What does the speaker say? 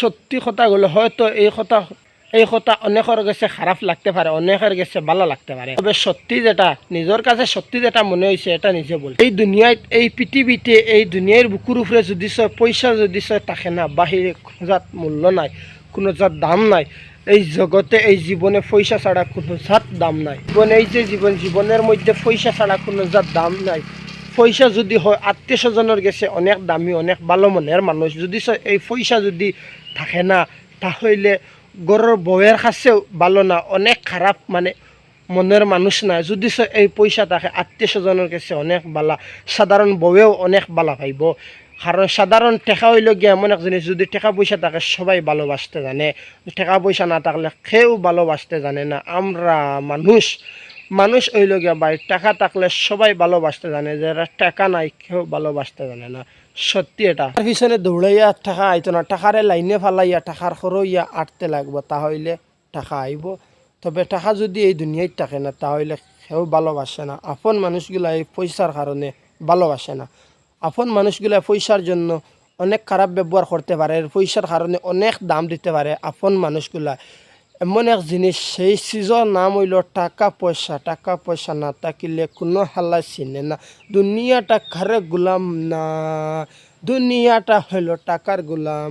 সত্যি কথাগুলো হয়তো এই কথা এই কথা অনেকের কাছে খারাপ লাগতে পারে অনেকের কাছে ভালো লাগতে পারে তবে সত্যি যেটা নিজের কাছে সত্যি যেটা মনে হয়েছে এটা নিজে বল। এই দুনিয়ায় এই পৃথিবীতে এই দুনিয়ার বুকুর উপরে যদি সে পয়সা যদি সে থাকে না বাহিরে কোনো জাত মূল্য নাই, কোনো জাত দাম নাই, এই জগতে, এই জীবনে পয়সা ছাড়া কোনো জাত দাম নাই। জীবন এই যে জীবন জীবনের মধ্যে পয়সা ছাড়া কোনো জাত দাম নাই। পয়সা যদি হয়, আত্মীয় স্বজনের গেছে অনেক দামি, অনেক ভালো মনের মানুষ যদি এই পয়সা যদি থাকে না, তাহলে গড়ের বউয়ের কাছেও ভালো না, অনেক খারাপ মানে মনের মানুষ না। যদি এই পয়সা থাকে, আত্মীয় স্বজনের কাছে অনেক বালা সাধারণ বউয়েও অনেক বালা পাইব। কারণ সাধারণ টেকা হইল এমন এক জিনিস যদি টাকা পয়সা থাকে, সবাই ভালোবাসতে জানে। টাকা পয়সা না থাকলে কেউ ভালোবাসতে জানে না। আমরা মানুষ। মানুষ হইল গিয়া ভাই, টাকা থাকলে সবাই ভালোবাসতে জানে যারা টাকা নাই, কেউ ভালোবাসতে জানে না। সত্যি এটা। তার পিছনে দৌড়াইয়া টাকা আইতো না, টাকারে লাইনে ফালাইয়া, টাকার সরইয়া আটতে লাগবো তাহলে টাকা আইব। তবে টাকা যদি এই দুনিয়ায় থাকে না তাহলে কেউ ভালোবাসে না। আপন মানুষগুলা এই পয়সার কারণে ভালোবাসে না। আপন মানুষগুলা পয়সার জন্য অনেক খারাপ ব্যবহার করতে পারে পয়সার কারণে অনেক দাম দিতে পারে। আপন মানুষগুলা এমন এক জিনিস, সেই চিজৰ নাম হইল টাকা পয়সা। টাকা পয়সা না থাকিলে কোনো হাল্লা চিনে না। দুনিয়াটা খারে গোলাম না, দুনিয়াটা হইল টাকার গোলাম।